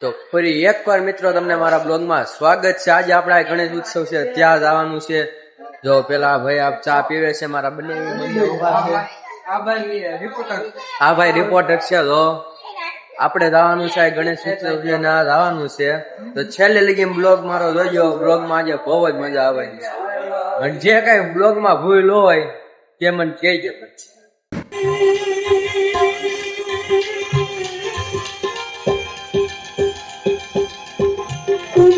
તો ફરી એકવાર મિત્રો તમને મારા બ્લોગમાં સ્વાગત છે. આજે આપણા ગણેશ ઉત્સવ છે. ત્યાં જવાનું છે. જો પેલા ભાઈ આપ ચા પીવે છે મારા બંને આ ભાઈ રિપોર્ટર છે જો. આપણે જવાનું છે ગણેશ ઉત્સવ છે ને જવાનું છે. તો છેલ્લે લગી બ્લોગ મારો જોજો. બ્લોગમાં આજે બહુ જ મજા આવવાની છે. અને જે કઈ બ્લોગમાં ભૂલ હોય તે મને કહેજો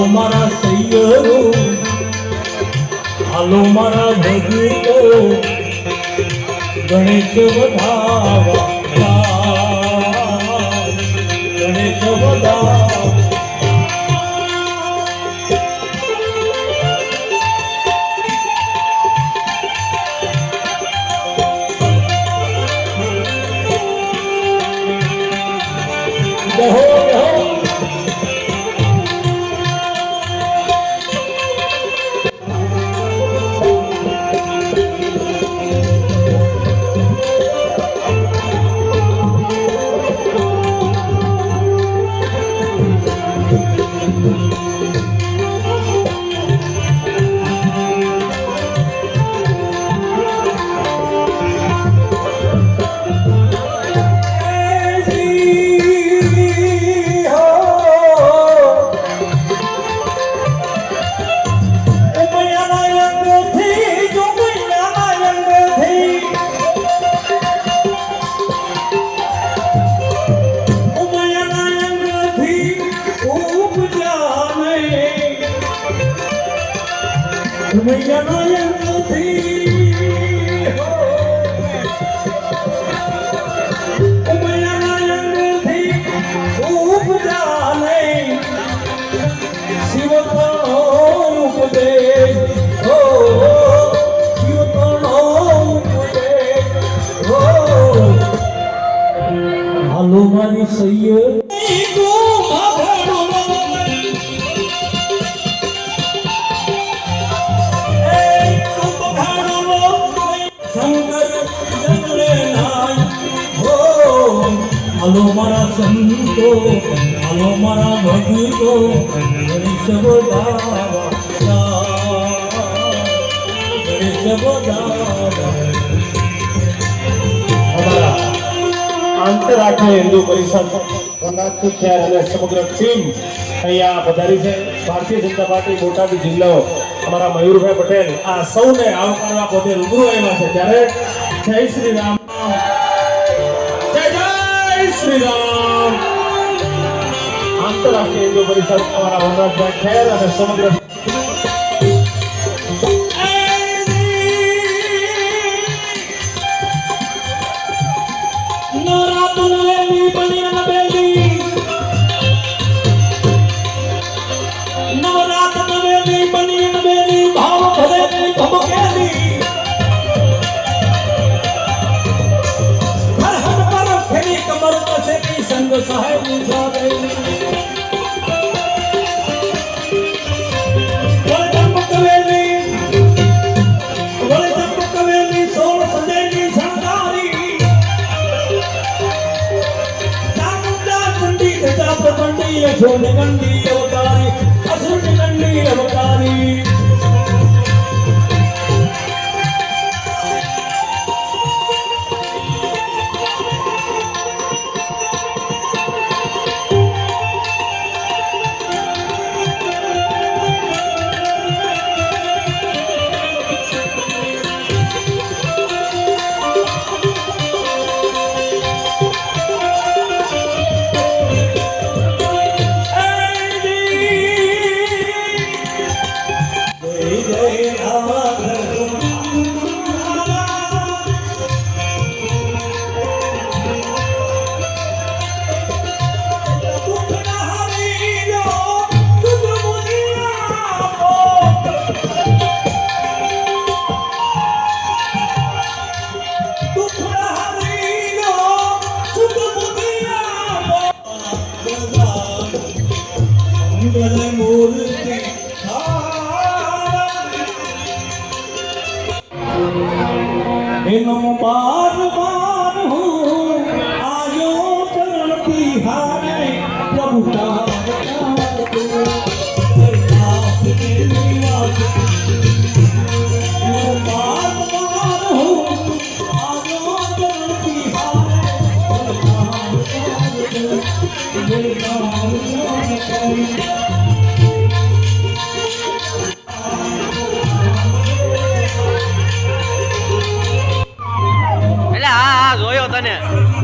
હાલો મારા સૈયરો હાલો મારા ભગતો ગણેશ વધાવા. Yeah, હાલો મારા સંતો, હાલો મારા ભગતો ગણેશ આંતરરાષ્ટ્રીય હિન્દુ પરિષદ વનાથુ અને સમગ્ર ટીમ અહીંયા પધારી છે ભારતીય જનતા પાર્ટી બોટાદ જિલ્લો અમારા મયુરભાઈ પટેલ આ સૌને આવકારવા પોતે રૂબરૂ આવ્યા છે ત્યારે જય શ્રી રામ શ્રી રામ આંતરરાષ્ટ્રીય હિન્દુ પરિષદ અમારા વનરાજભાઈ ખેર અને સમગ્ર Johnny Gandhi. એનો બાર બાર હું આયો ચરણ તિહારે પ્રભુ તાર તાર. તને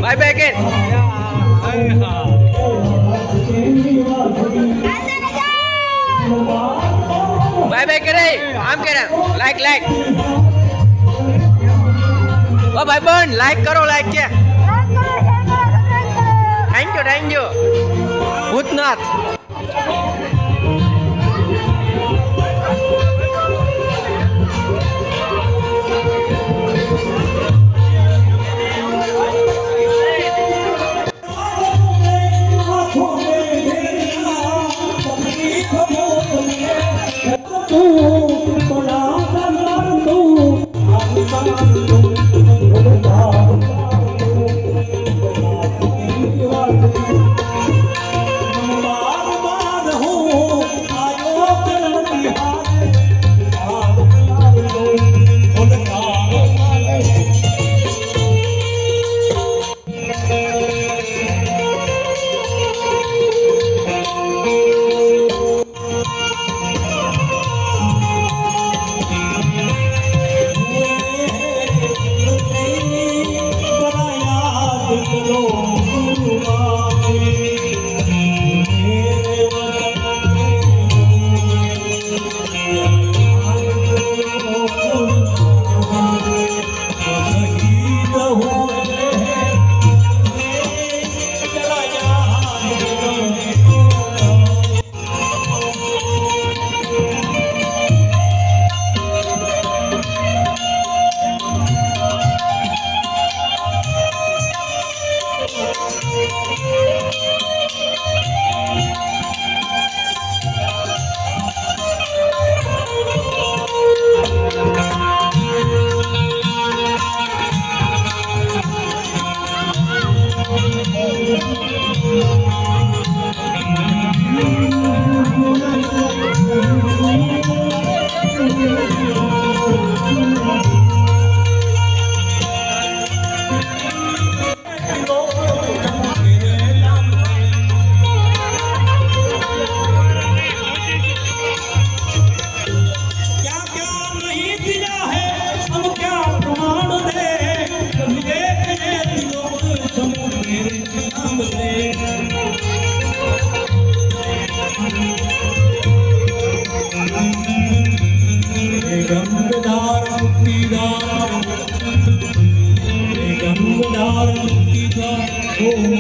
બાય બાય કે બાય બાય કરે. આમ કરે. લાઈક લાઈક ઓ, ભાઈ બન લાઈક કરો લાઈક કે. Thank you thank you Bhootnath. I'm